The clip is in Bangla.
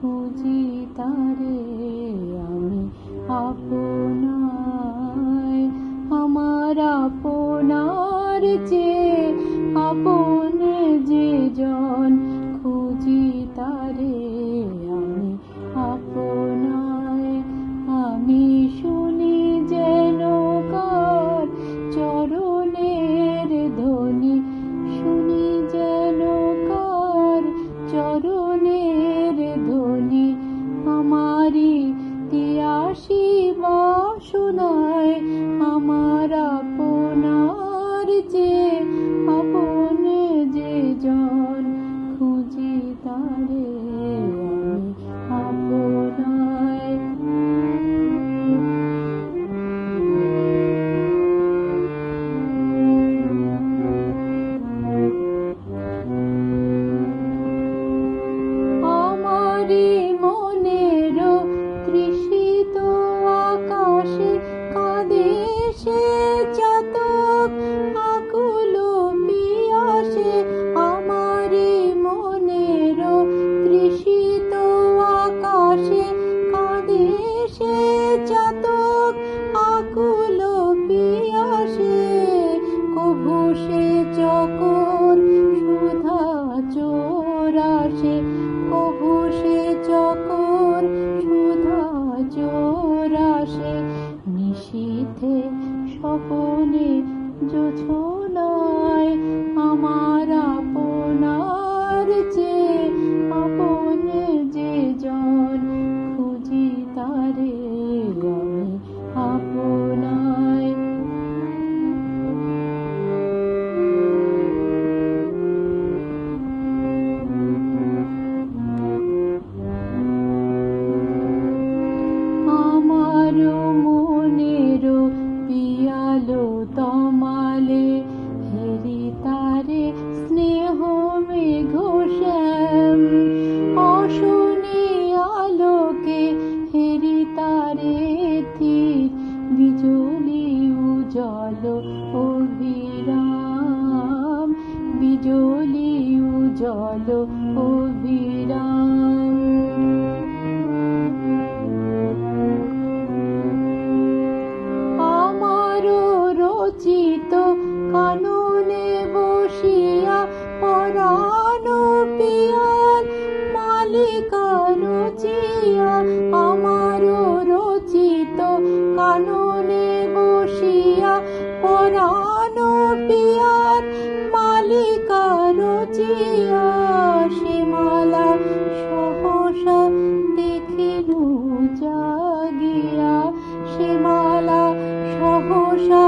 খুঁজি তারে আমি আপনার আমার আপনার চেয়ে আপন chulo. 小 জল অবিরাম আমার রচিত কাননে বসিয়া পরাণ পিয়াল মালিকা রচিয়া আমার রচিত কাননে বসিয়া পরাণ পিয়াল পোষা